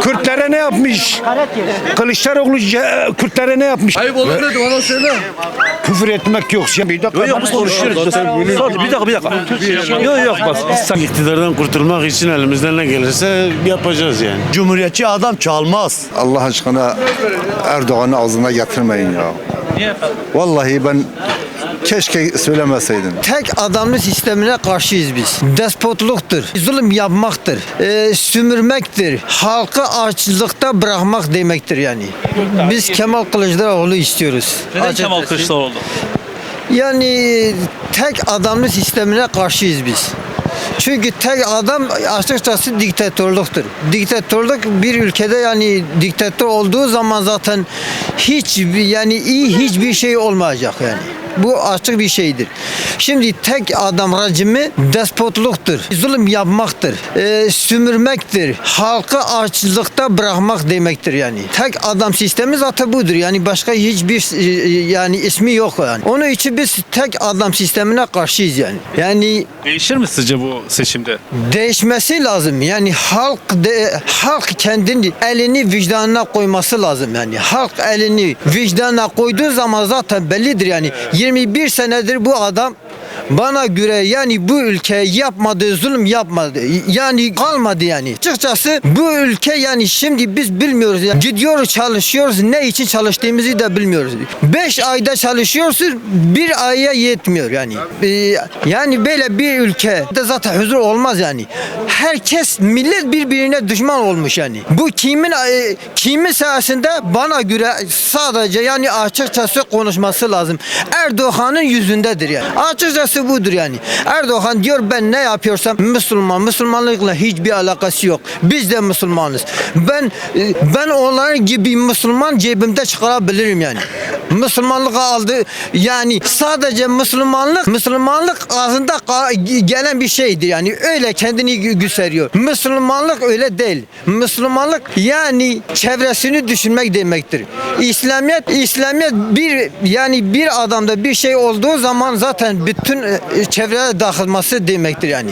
Kürtlere ne yapmış? Kılıçdaroğlu ce- Kürtlere ne yapmış? Ayıp olur dedi bana söyle. Küfür etmek yok. Ya bir dakika. Yok yok biz konuşuyoruz. Bir dakika bir dakika. Yok yok bas. Sen iktidardan kurtulmak için elimizden ne gelirse yapacağız yani. Cumhuriyetçi adam çalmaz. Allah aşkına Erdoğan'ı ağzına getirmeyin ya. Niye efendim? Vallahi ben keşke söylemeseydim. Tek adamlı sistemine karşıyız biz. Despotluktur, zulüm yapmaktır, e, sümürmektir, halkı açlıkta bırakmak demektir yani. Biz Kemal Kılıçdaroğlu istiyoruz. Neden Açıkçası. Kemal Kılıçdaroğlu? Yani tek adamlı sistemine karşıyız biz. Çünkü tek adam açıkçası diktatörlüktür. Diktatörlük bir ülkede yani diktatör olduğu zaman zaten hiç yani iyi hiçbir şey olmayacak yani. Bu açık bir şeydir. Şimdi tek adam rejimi despotluktur. Zulüm yapmaktır. e, sümürmektir. Halkı açlıkta bırakmak demektir yani. Tek adam sistemi zaten budur. Yani başka hiçbir e, yani ismi yok yani. Onun için biz tek adam sistemine karşıyız yani. Yani Değişir mi sizce bu seçimde? değişmesi lazım. Yani halk de, halk kendini elini vicdanına koyması lazım yani. Halk elini vicdanına koyduğu zaman zaten bellidir yani. 21 senedir bu adam bana göre yani bu ülke yapmadığı zulüm yapmadı. Yani kalmadı yani. Açıkçası bu ülke yani şimdi biz bilmiyoruz. Yani. Gidiyoruz çalışıyoruz. Ne için çalıştığımızı da bilmiyoruz. 5 ayda çalışıyorsun bir aya yetmiyor yani. Ee, yani böyle bir ülkede zaten huzur olmaz yani. Herkes millet birbirine düşman olmuş yani. Bu kimin e, kimin sayesinde bana göre sadece yani açıkçası konuşması lazım. Erdoğan'ın yüzündedir yani. Açıkçası budur yani. Erdoğan diyor ben ne yapıyorsam Müslüman. Müslümanlıkla hiçbir alakası yok. Biz de Müslümanız. Ben e, ben onların gibi Müslüman cebimde çıkarabilirim yani. Müslümanlık aldı yani sadece Müslümanlık Müslümanlık ağzında gelen bir şeydir yani öyle kendini gösteriyor. Müslümanlık öyle değil. Müslümanlık yani çevresini düşünmek demektir. İslamiyet İslamiyet bir yani bir adamda bir şey olduğu zaman zaten bütün e, çevreye dağılması demektir yani.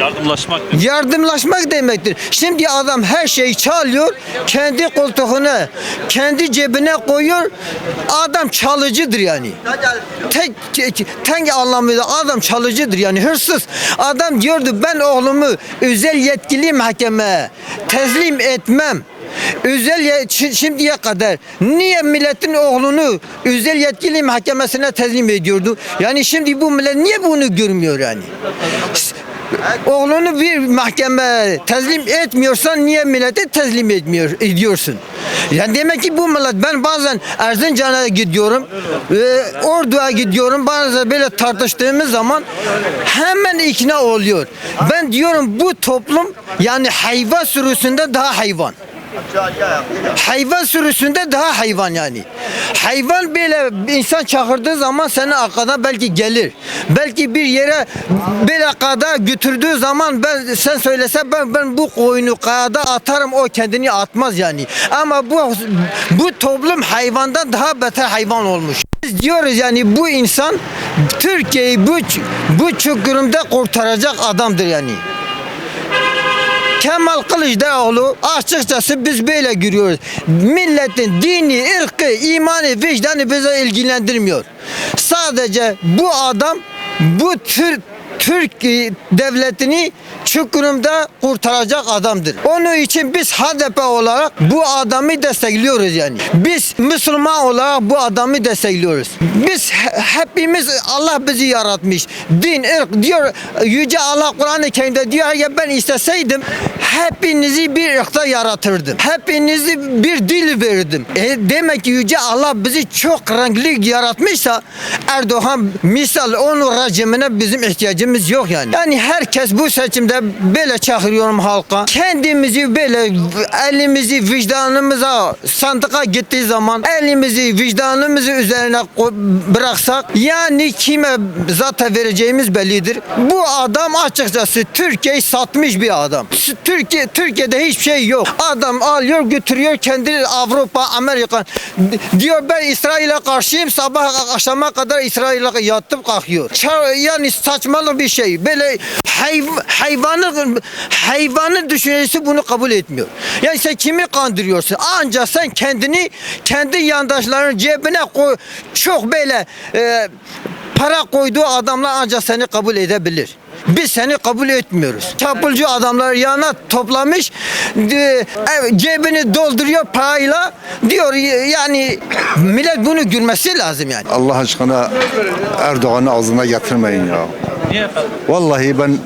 Yardımlaşmak. Yardımlaşmak demektir. Şimdi adam her şeyi çalıyor, kendi koltuğuna, kendi cebine koyuyor. Adam çalıcıdır yani. Tek tek anlamıyla adam çalıcıdır yani hırsız. Adam diyordu ben oğlumu özel yetkili mahkemeye teslim etmem. Özel ye- şi- şimdiye kadar niye milletin oğlunu özel yetkili mahkemesine teslim ediyordu? Yani şimdi bu millet niye bunu görmüyor yani? Oğlunu bir mahkeme teslim etmiyorsan niye millete teslim etmiyor ediyorsun? Yani demek ki bu millet ben bazen Erzincan'a gidiyorum, e, Ordu'ya gidiyorum. Bazen böyle tartıştığımız zaman hemen ikna oluyor. Ben diyorum bu toplum yani hayvan sürüsünde daha hayvan. Hayvan sürüsünde daha hayvan yani. Hayvan böyle insan çağırdığı zaman senin arkadan belki gelir. Belki bir yere böyle kağıda götürdüğü zaman ben sen söylese ben ben bu koyunu kağıda atarım o kendini atmaz yani. Ama bu bu toplum hayvandan daha beter hayvan olmuş. Biz diyoruz yani bu insan Türkiye'yi bu bu çukurumda kurtaracak adamdır yani. Kemal Kılıçdaroğlu açıkçası biz böyle görüyoruz. Milletin dini, ırkı, imanı, vicdanı bize ilgilendirmiyor. Sadece bu adam bu tür Türk devletini çukurumda kurtaracak adamdır. Onun için biz HDP olarak bu adamı destekliyoruz yani. Biz Müslüman olarak bu adamı destekliyoruz. Biz he- hepimiz Allah bizi yaratmış. Din, ırk diyor Yüce Allah Kur'an-ı diyor ya ben isteseydim hepinizi bir ırkta yaratırdım. Hepinizi bir dil verirdim. E, demek ki Yüce Allah bizi çok renkli yaratmışsa Erdoğan misal onun rejimine bizim ihtiyacımız yok yani. Yani herkes bu seçimde böyle çağırıyorum halka. Kendimizi böyle elimizi vicdanımıza sandığa gittiği zaman elimizi vicdanımızı üzerine bıraksak yani kime zaten vereceğimiz bellidir. Bu adam açıkçası Türkiye'yi satmış bir adam. Türkiye Türkiye'de hiçbir şey yok. Adam alıyor götürüyor kendi Avrupa, Amerika diyor ben İsrail'e karşıyım sabah akşama kadar İsrail'e yatıp kalkıyor. Yani saçmalık saçma bir şey. Böyle hayv- hayvanı hayvanın düşüncesi bunu kabul etmiyor. Yani sen kimi kandırıyorsun? Ancak sen kendini kendi yandaşların cebine koy. Çok böyle e, para koyduğu adamlar ancak seni kabul edebilir. Biz seni kabul etmiyoruz. Çapulcu adamlar yana toplamış, cebini dolduruyor parayla diyor yani millet bunu gülmesi lazım yani. Allah aşkına Erdoğan'ı ağzına getirmeyin ya. Niye efendim? Vallahi ben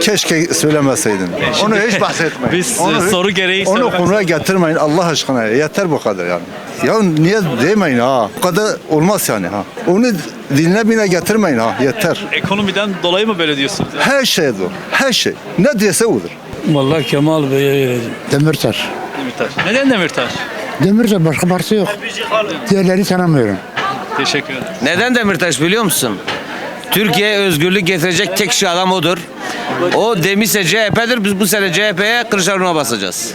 keşke söylemeseydin. Onu hiç bahsetmeyin. Biz, onu, soru gereği Onu konuya getirmeyin Allah aşkına. Yeter bu kadar yani. Ya niye demeyin ha? Bu kadar olmaz yani ha. Onu diline bine getirmeyin ha. Yeter. Ekonomiden dolayı mı böyle diyorsunuz? ya? Her şey o. Her şey. Ne diyese odur. Vallahi Kemal Bey'e vereceğim. Demirtaş. Demirtaş. Neden Demirtaş? Demirtaş başka parti yok. Diğerleri tanımıyorum. Teşekkür ederim. Neden Demirtaş biliyor musun? Türkiye'ye özgürlük getirecek tek kişi adam odur. O demişse CHP'dir. Biz bu sene CHP'ye Kılıçdaroğlu'na basacağız.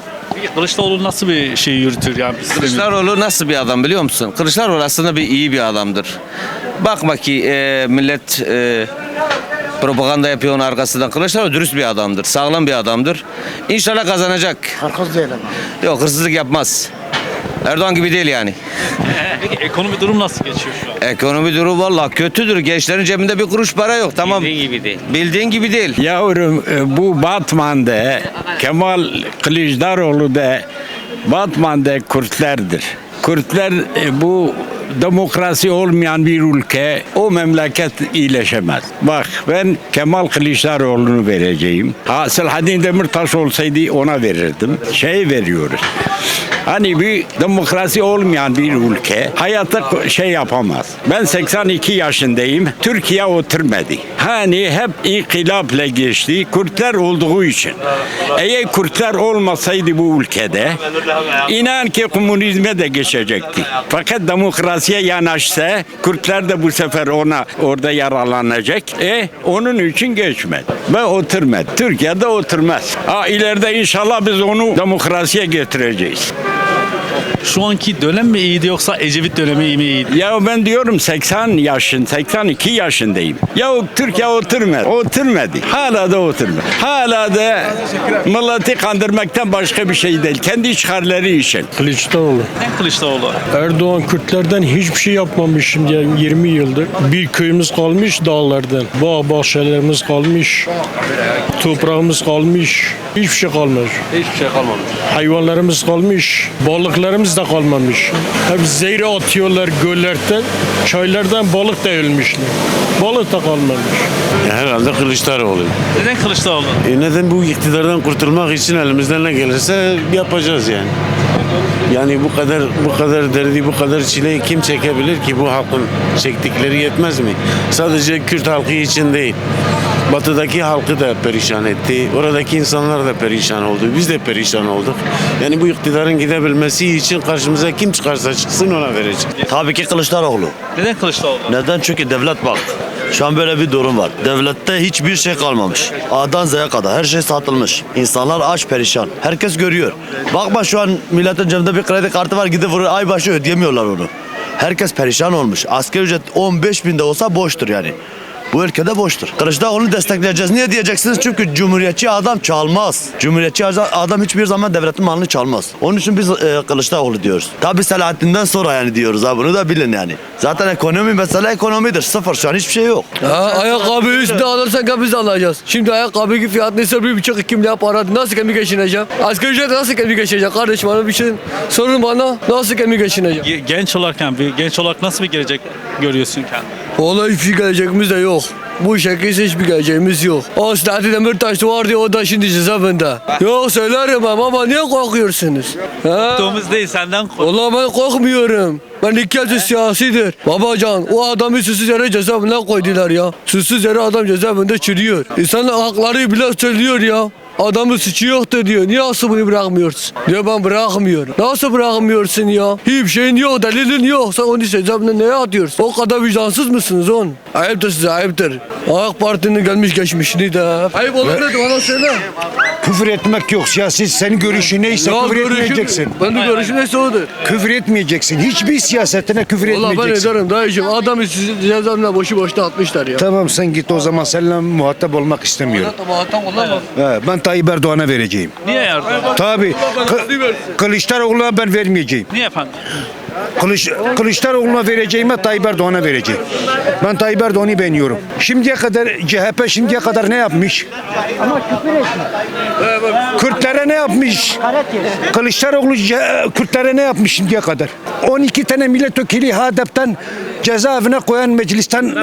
Kılıçdaroğlu nasıl bir şey yürütür yani? Kılıçdaroğlu nasıl bir adam biliyor musun? Kılıçdaroğlu aslında bir iyi bir adamdır. Bakma ki e, millet e, propaganda yapıyor onun arkasından. Kılıçdaroğlu dürüst bir adamdır. Sağlam bir adamdır. İnşallah kazanacak. Arkası değil ama. Yok hırsızlık yapmaz. Erdoğan gibi değil yani. Peki ekonomi durum nasıl geçiyor şu an? Ekonomi durumu valla kötüdür. Gençlerin cebinde bir kuruş para yok. Tamam. Bildiğin gibi değil. Bildiğin gibi değil. Yavrum e, bu Batman'da Kemal Kılıçdaroğlu da Batman'da Kürtlerdir. Kürtler e, bu demokrasi olmayan bir ülke o memleket iyileşemez. Bak ben Kemal Kılıçdaroğlu'nu vereceğim. Ha Selahattin Demirtaş olsaydı ona verirdim. Şey veriyoruz. Hani bir demokrasi olmayan bir ülke hayatta şey yapamaz. Ben 82 yaşındayım. Türkiye oturmadı. Hani hep inkılapla geçti. Kürtler olduğu için. Eğer Kürtler olmasaydı bu ülkede inan ki komünizme de geçecekti. Fakat demokrasiye yanaşsa Kürtler de bu sefer ona orada yaralanacak. E onun için geçmedi. Ve oturmadı. Türkiye'de oturmaz. Ha ileride inşallah biz onu demokrasiye getireceğiz. Şu anki dönem mi iyiydi yoksa Ecevit dönemi mi iyiydi? Ya ben diyorum 80 yaşın, 82 yaşındayım. Ya Türkiye oturmadı. Oturmadı. Hala da oturmadı. Hala da milleti kandırmaktan başka bir şey değil. Kendi çıkarları için. Kılıçdaroğlu. Neden Kılıçdaroğlu? Erdoğan Kürtlerden hiçbir şey yapmamış şimdi yani 20 yıldır. Bir köyümüz kalmış dağlardan. Bağ bahçelerimiz kalmış. Toprağımız kalmış. Hiçbir şey kalmamış. Hiçbir şey kalmamış. Hayvanlarımız kalmış. Balıklarımız da kalmamış. Hep zehri atıyorlar göllerden. Çaylardan balık da ölmüş. Balık da kalmamış. Herhalde Kılıçdaroğlu. Neden Kılıçdaroğlu? E neden bu iktidardan kurtulmak için elimizden ne gelirse yapacağız yani. Yani bu kadar bu kadar derdi, bu kadar çileyi kim çekebilir ki bu halkın çektikleri yetmez mi? Sadece Kürt halkı için değil. Batıdaki halkı da perişan etti. Oradaki insanlar da perişan oldu. Biz de perişan olduk. Yani bu iktidarın gidebilmesi için karşımıza kim çıkarsa çıksın ona vereceğiz. Tabii ki Kılıçdaroğlu. Neden Kılıçdaroğlu? Neden? Çünkü devlet bak. Şu an böyle bir durum var. Devlette hiçbir şey kalmamış. A'dan Z'ye kadar her şey satılmış. İnsanlar aç perişan. Herkes görüyor. Bakma şu an milletin cebinde bir kredi kartı var gidip vuruyor. Ay başı ödeyemiyorlar onu. Herkes perişan olmuş. Asgari ücret 15 bin de olsa boştur yani. Bu ülkede boştur. Kılıçdaroğlu'nu destekleyeceğiz. Niye diyeceksiniz? Çünkü cumhuriyetçi adam çalmaz. Cumhuriyetçi adam hiçbir zaman devletin malını çalmaz. Onun için biz e, Kılıçdaroğlu diyoruz. Tabi Selahattin'den sonra yani diyoruz ha bunu da bilin yani. Zaten ekonomi mesela ekonomidir. Sıfır şu an hiçbir şey yok. Ha, ayakkabı üstüne alırsak biz alacağız. Şimdi ayakkabı fiyat neyse bir buçuk iki milyar para. Nasıl kemi geçineceğim? Asgari ücret nasıl kemi geçineceğim? Kardeşim bana bir şey sorun bana. Nasıl kemi geçineceğim? Ge- Genç olarak bir genç olarak nasıl bir gelecek görüyorsun kendini? Vallahi hiçbir gelecekimiz de yok. Bu şekilde hiçbir geleceğimiz yok. O Selahattin Demirtaş vardı o da şimdi cezaevinde. Yok söylerim ama, ama niye korkuyorsunuz? Ha? Korktuğumuz değil senden kork. Vallahi ben korkmuyorum. Ben kez siyasidir. Babacan o adamı susuz yere cezaevine koydular ya. Susuz yere adam cezaevinde çürüyor. İnsanın hakları bile söylüyor ya. Adamın suçu yoktur diyor. Niye asabını bırakmıyorsun? Diyor ben bırakmıyorum. Nasıl bırakmıyorsun ya? Hiçbir şeyin yok, delilin yok. Sen onu cezabına neye atıyorsun? O kadar vicdansız mısınız on? Ayıptır size ayıptır. AK Parti'nin gelmiş geçmişini de. Ayıp olur ne bana söyle. Küfür etmek yok. Siyasi senin görüşün neyse Ya küfür görüşüm- etmeyeceksin. Ben de görüşüm neyse odur. Küfür etmeyeceksin. Hiçbir siyasetine küfür Valla ben etmeyeceksin. ederim dayıcım. Adamı sizi cezaevine boşu boşuna atmışlar ya. Tamam sen git o zaman seninle muhatap olmak istemiyorum. Olamaz. He, ben Tayyip Erdoğan'a vereceğim. Niye yardım? Tabii. Kı-. Kılıçdaroğlu'na ben vermeyeceğim. Niye efendim? Kılıç, Kılıçdaroğlu'na vereceğime Tayyip Erdoğan'a vereceğim. Ben Tayyip Erdoğan'ı beğeniyorum. Şimdiye kadar CHP şimdiye kadar ne yapmış? Kürtlere ne yapmış? Kılıçdaroğlu C- Kürtlere ne yapmış şimdiye kadar? 12 tane milletvekili HDP'den cezaevine koyan meclisten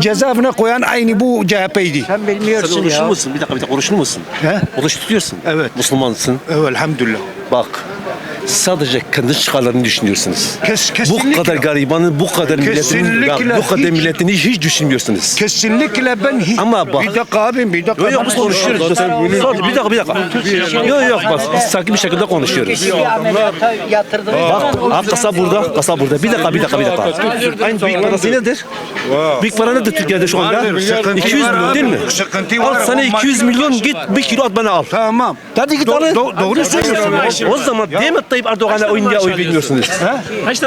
cezaevine koyan aynı bu CHP'ydi. Sen bilmiyorsun Oruçlu musun? Bir dakika bir dakika oruçlu musun? He? Oruç tutuyorsun. Evet. Müslümansın. Evet, elhamdülillah. Bak sadece kendi çıkarlarını düşünüyorsunuz. Kes, Bu kadar garibanı, bu kadar milletin, Kesinlikle bu kadar hiç- milletini hiç düşünmüyorsunuz. Kesinlikle ben hiç... Ama bak- Bir dakika abim bir dakika. Yok yok biz konuşuyoruz. Sor, bir dakika bir dakika. Yok yok bak biz sakin bir şekilde konuşuyoruz. Bak ha, kasa burada, kasa burada. Bir dakika bir dakika bir dakika. Aynı büyük parası nedir? Büyük para nedir Türkiye'de şu anda? Vardır, sıkıntı 200 var milyon değil mi? Al sana O 200 milyon git bir kilo at bana al. Tamam. Hadi git Do- al. do- doğru söylüyorsun. O zaman mi Tayyip Erdoğan'a oyun diye oy vermiyorsunuz?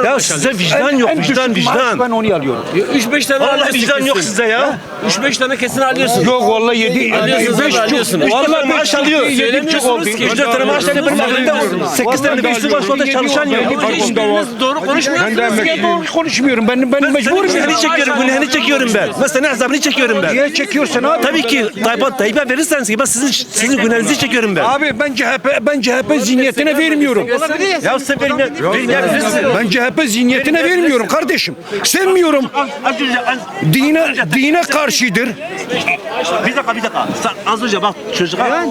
Ya size vicdan yok, En düşük vicdan, maaş vicdan. Ben onu alıyorum. 3-5 tane Vallahi vicdan yok size ya. 3-5 tane kesin alıyorsun. Yok vallahi yedi. Alıyorsunuz beş abi, alıyorsunuz. çok- Vallahi beş maaş alıyor. Söylemiyorsunuz ki 3 tane maaş tane benim aklımda 8 tane bir üstü anda çalışan yok. Hiçbiriniz doğru konuşmuyorsunuz ki. Doğru konuşmuyorum. Ben ben Ben mecburum. seni çekiyorum, günahını çekiyorum ben. Ben senin hesabını çekiyorum ben. Niye çekiyorsun abi? Tabii ki Tayyip Tayyip'e verirseniz ki ben sizin sizin günahınızı çekiyorum ben. Abi ben CHP ben CHP zihniyetine vermiyorum. Ya sen benim verirsin. Ben CHP zihniyetine vermiyorum kardeşim. Sevmiyorum. Az önce az- Dine dine karşıdır. Bir dakika bir dakika. Sen az önce bak çocuğa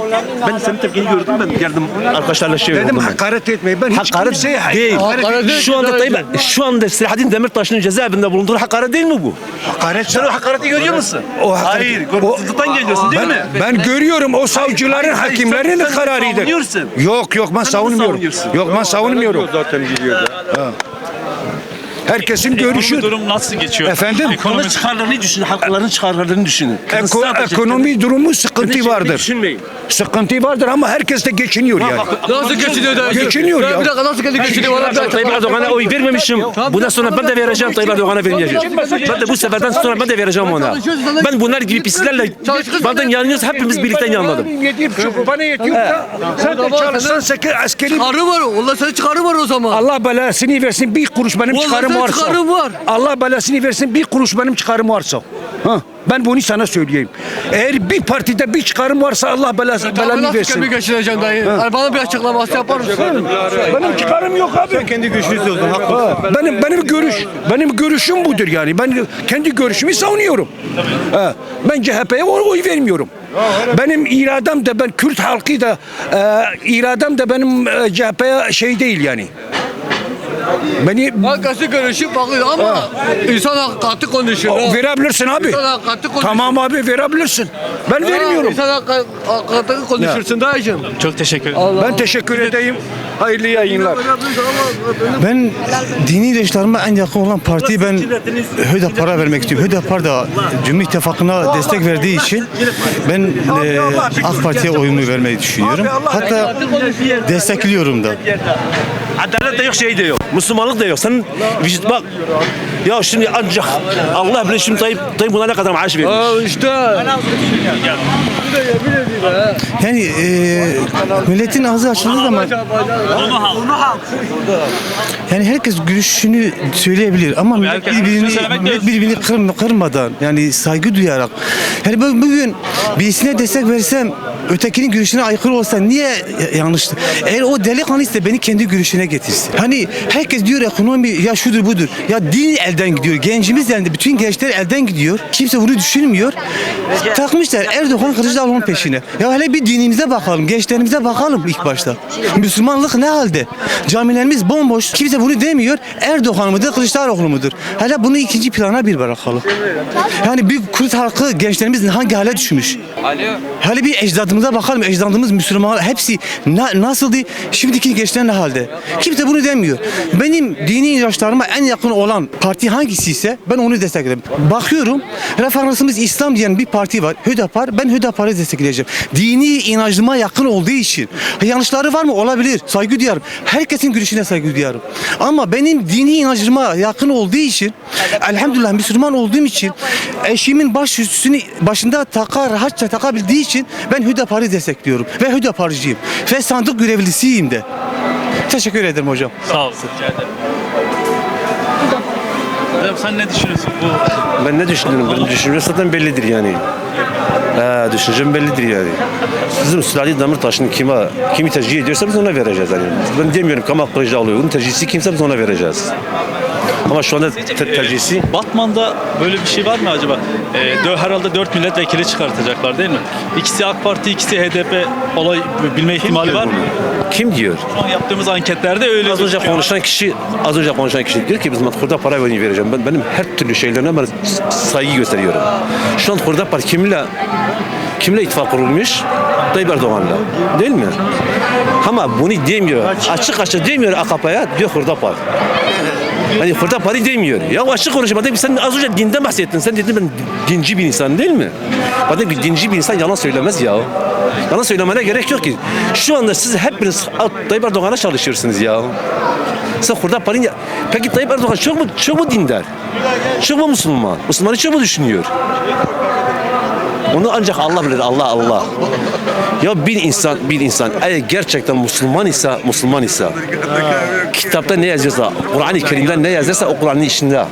ben senin tepkini gördüm ben geldim arkadaşlarla şey Dedim hakaret etmeyin. Ben hiç Hakaret kimseye değil. Hakaret Şu anda Tayyip, şu anda Selahattin Demirtaş'ın cezaevinde bulunduğu hakaret değil mi bu? Hakaret Sen o hakareti görüyor musun? O hakaret- Hayır, o- görüntüsüzlükten geliyorsun değil ben, mi? ben görüyorum o savcıların, Hayır, hayır, hakimlerin sen kararıdır. savunuyorsun. Yok yok ben savunmuyorum. Yok ben savunmuyorum. Herkesin görüşü. Ekonomi durum nasıl geçiyor? Efendim? Ekonomi çıkarlarını düşünün, halkların çıkarlarını düşünün. Eko- Sadece- ekonomi durumu sıkıntı vardır. Düşünmeyin. Sıkıntı vardır ama herkes de geçiniyor yani. Nasıl geçiniyor dayıcım? Geçiniyor Ya. Bir dakika nasıl geçiniyor? Bana bir dakika. Tayyip Erdoğan'a oy vermemişim. Bundan sonra ben de vereceğim Tayyip Erdoğan'a vermeyeceğim. Ben de bu seferden sonra ben de vereceğim ona. Ben bunlar gibi pislerle benden yanıyoruz hepimiz birlikte yanladım. Yedi buçuk bana yetiyorsa sen de çalışsan askeri Çıkarı var. Allah senin çıkarı var o zaman. Allah belasını versin bir kuruş benim Vallahi çıkarım varsa. çıkarın var. Allah belasını versin bir kuruş benim çıkarım varsa. Ha, ben bunu sana söyleyeyim. Eğer bir partide bir çıkarım varsa Allah belası, belanı Nasıl versin. kendi geçineceğim dayı? Yani bana bir açıklaması yapar mısın? Benim çıkarım yok abi. Sen kendi görüşünü Benim benim görüş benim görüşüm budur yani. Ben kendi görüşümü savunuyorum. Ha, ben CHP'ye oy oy vermiyorum. Benim iradem de ben Kürt halkı da e, iradem de benim e, CHP'ye şey değil yani. Beni Herkesi görüşüp bakıyor ama insan hakikati konuşuyor. ha. verebilirsin abi. İnsan hakikati konuşuyor. Tamam abi verebilirsin. Ben Ha, vermiyorum. İnsan hakik- hakikati konuşursun dayıcım. Çok teşekkür ederim. Ben teşekkür edeyim. Hayırlı yayınlar. Ben dini değişlerime en yakın olan partiyi ben Hüdapar'a vermek istiyorum. Hüdapar da Cumhur İttifakı'na destek verdiği için ben e, AK Parti'ye oyumu vermeyi düşünüyorum. Hatta destekliyorum da. Adalet de yok, şey de yok. Müslümanlık da yok. Sen vicd- bak ya şimdi ancak Allah bilir şimdi Tayyip, Tayyip buna ne kadar maaş vermiş. Ha işte. Yani e, milletin ağzı açıldığı zaman yani herkes görüşünü söyleyebilir ama millet herkes birbirini, görüşünü söylemek de- millet birbirini kırm- kırmadan yani saygı duyarak yani ben bugün birisine destek versem ötekinin görüşüne aykırı olsa niye y- yanlıştır? Eğer o delikanlıysa beni kendi görüşüne getirsin. Hani herkes diyor ekonomi ya şudur budur. Ya din elden gidiyor. Gencimiz elinde. Bütün gençler elden gidiyor. Kimse bunu düşünmüyor. Takmışlar Erdoğan Kılıçdaroğlu'nun peşine. Ya hele bir dinimize bakalım. Gençlerimize bakalım ilk başta. Müslümanlık ne halde? Camilerimiz bomboş. Kimse bunu demiyor. Erdoğan mıdır Kılıçdaroğlu mudur? Hele bunu ikinci plana bir bırakalım. Yani büyük Kürt halkı gençlerimiz hangi hale düşmüş? Hele bir ecdadı ecdadımıza bakalım. Ecdadımız Müslümanlar hepsi na, nasıldı? Şimdiki gençler ne halde? Kimse bunu demiyor. Benim dini inançlarıma en yakın olan parti hangisi ise ben onu desteklerim. Bakıyorum referansımız İslam diyen bir parti var. Hüdapar. Ben Hüdapar'ı destekleyeceğim. Dini inancıma yakın olduğu için. Yanlışları var mı? Olabilir. Saygı duyarım. Herkesin görüşüne saygı duyarım. Ama benim dini inancıma yakın olduğu için elhamdülillah Müslüman olduğum için eşimin baş üstünü başında taka rahatça takabildiği için ben Hüdapar'ı destekliyorum. Ve Hüdapar'cıyım. Ve sandık görevlisiyim de. Teşekkür ederim hocam. Sağ. Hocam sen ne düşünüyorsun bu? Ben ne düşünüyorum? Benim düşüncem zaten bellidir yani. Ee, düşüncem bellidir yani. Bizim Sülali Demirtaş'ın kime, kimi tercih ediyorsa biz ona vereceğiz yani. Ben demiyorum Kemal Kılıçdaroğlu. Onun tercihisi kimse biz ona vereceğiz. Ama şu anda te- tercihisi Batman'da böyle bir şey var mı acaba? Ee, dö- herhalde 4 milletvekili çıkartacaklar değil mi? İkisi AK Parti, ikisi HDP olay bilme ihtimali var mı? kim diyor? Şu an yaptığımız anketlerde öyle Az önce gözüküyor. konuşan kişi, az önce konuşan kişi diyor ki biz Hurdar para vereceğim. Ben benim her türlü şeylerine ben saygı gösteriyorum. Şu an Hurdar para kimle kimle ittifak kurulmuş? Tayyip Erdoğan'la. Değil mi? Ama bunu demiyor. Açık açık demiyor AKP'ye diyor Hurdar para. Hani Hurdar para demiyor. Ya açık konuşma. Dedim, sen az önce dinden bahsettin. Sen dedin ben dinci bir insan değil mi? Bana bir dinci bir insan yalan söylemez ya. Yalan söylemene gerek yok ki. Şu anda siz hepiniz Tayyip Erdoğan'a çalışıyorsunuz ya. Sen Hurdar Par'ın ya... Peki Tayyip Erdoğan çok mu, çok mu dindar? Çok mu Müslüman? Müslümanı çok mu düşünüyor? Onu ancak Allah bilir. Allah Allah. Ya bir insan, bir insan eğer gerçekten Müslüman ise, Müslüman ise kitapta ne yazıyorsa, Kur'an-ı Kerim'de ne yazıyorsa o Kur'an'ın içinde.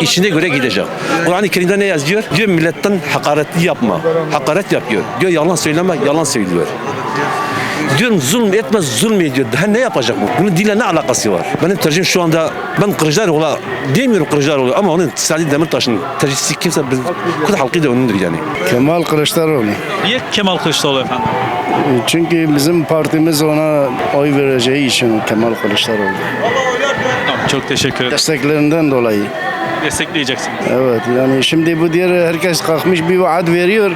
İçine göre gidecek. Kur'an-ı Kerim'de ne yazıyor? Diyor milletten hakaretli yapma. Hakaret yapıyor. Diyor yalan söyleme, yalan söylüyor. Diyorum zulm etmez, zulm ediyor. Daha ne yapacak bu? Bunun dinle ne alakası var? Benim tercihim şu anda, ben Kılıçdaroğlu'na demiyorum Kılıçdaroğlu ama onun Sadi Demirtaş'ın tercihisi kimse, biz, kul halkı da onundur yani. Kemal Kılıçdaroğlu. Niye Kemal Kılıçdaroğlu efendim? Çünkü bizim partimiz ona oy vereceği için Kemal Kılıçdaroğlu. Tamam, çok teşekkür ederim. Desteklerinden dolayı. Destekleyeceksin. Evet yani şimdi bu diğer herkes kalkmış bir vaat veriyor.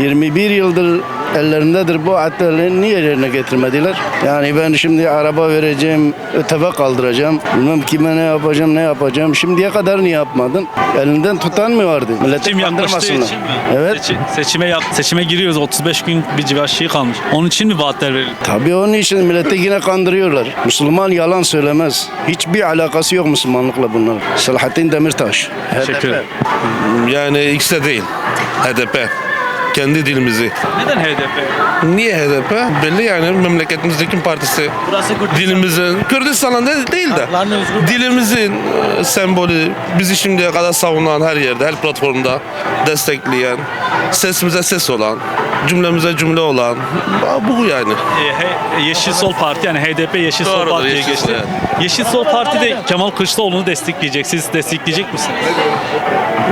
21 yıldır ellerindedir bu vaatleri niye yerine getirmediler? Yani ben şimdi araba vereceğim, ötebe kaldıracağım. Bilmem kime ne yapacağım, ne yapacağım. Şimdiye kadar niye yapmadın? Elinden tutan mı vardı? Milleti Seçim yaklaştığı kandırmasınlar. için mi? Evet. Seçi- seçime, yak- seçime giriyoruz. 35 gün bir civar şey kalmış. Onun için mi vaatler verildi? Tabii onun için milleti yine kandırıyorlar. Müslüman yalan söylemez. Hiçbir alakası yok Müslümanlıkla bunlar. Selahattin Demirtaş. Teşekkür ederim. Yani ikisi de değil. HDP. Kendi dilimizi. Neden HDP? Niye HDP? Belli yani memleketimizdeki partisi. Burası Dilimizin, Kürdistan'ın de değil de dilimizin e, sembolü bizi şimdiye kadar savunan her yerde, her platformda destekleyen, sesimize ses olan, cümlemize cümle olan bu yani. E, He- Yeşil Sol Parti yani HDP Yeşil Sol Doğrudur, Parti'ye Yeşil geçti. Sol, evet. Yeşil Sol Parti de Kemal Kılıçdaroğlu'nu destekleyecek. Siz destekleyecek misiniz?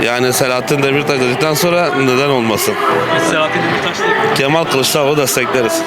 Yani Selahattin Demirtaş dedikten sonra neden olmasın? Selahattin Demirtaş Kemal Kılıçdaroğlu destekleriz.